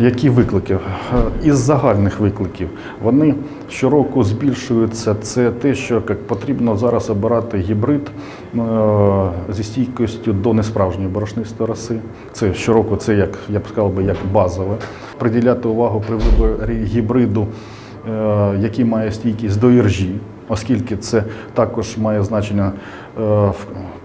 які виклики? Е, Із загальних викликів вони щороку збільшуються. Це те, що як потрібно зараз обирати гібрид е, зі стійкістю до несправжньої борошнистої роси. Це щороку, це як я б сказав би, як базове. Приділяти увагу при виборі гібриду, е, який має стійкість до іржі, оскільки це також має значення,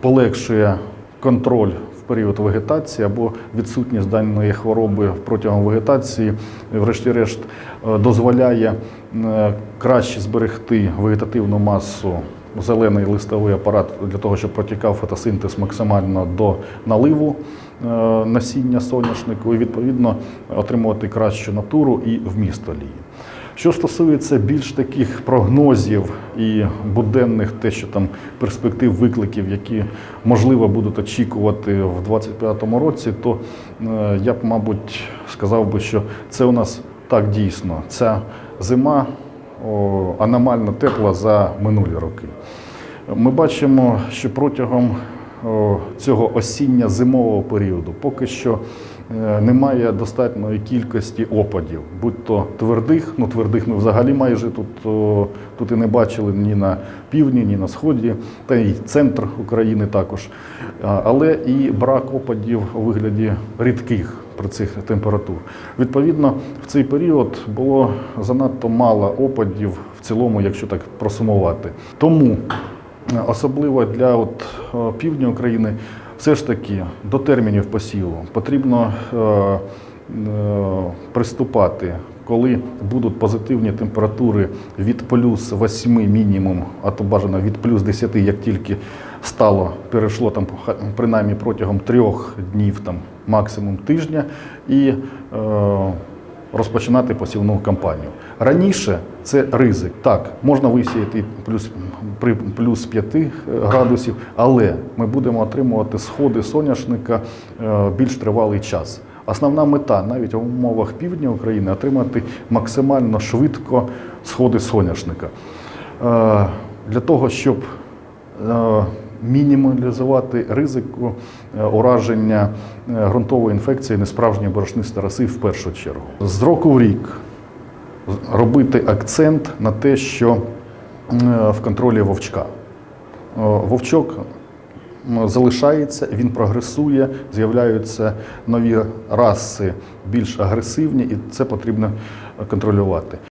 полегшує контроль в період вегетації або відсутність даної хвороби протягом вегетації, врешті-решт, е, дозволяє е, краще зберегти вегетативну масу. Зелений листовий апарат для того, щоб протікав фотосинтез максимально до наливу е, насіння соняшнику і відповідно отримувати кращу натуру і вміст олії. Що стосується більш таких прогнозів і буденних, те, що там перспектив викликів, які можливо будуть очікувати в 2025 році, то е, я б, мабуть, сказав би, що це у нас так дійсно. Ця зима аномально тепла за минулі роки. Ми бачимо, що протягом цього осінньо-зимового періоду поки що немає достатньої кількості опадів, будь то твердих, ну твердих ми взагалі майже тут, тут і не бачили ні на півдні, ні на сході, та й центр України також. Але і брак опадів у вигляді рідких при цих температур. Відповідно, в цей період було занадто мало опадів в цілому, якщо так просумувати. Тому е, особливо для от, е, півдня України, все ж таки до термінів посіву потрібно е, е, приступати, коли будуть позитивні температури від плюс 8 мінімум, а то бажано від плюс 10, як тільки стало, перейшло там принаймні протягом трьох днів, там максимум тижня, і розпочинати посівну кампанію. Раніше це ризик. Так, можна висіяти плюс, при плюс 5 градусів, але ми будемо отримувати сходи соняшника е, більш тривалий час. Основна мета навіть в умовах півдня України отримати максимально швидко сходи соняшника. Е, Для того, щоб е, мінімалізувати ризику е, ураження е, ґрунтової інфекції несправжньої борошнистої роси в першу чергу. З року в рік робити акцент на те, що е, в контролі вовчка. Вовчок залишається, він прогресує, з'являються нові раси більш агресивні, і це потрібно контролювати.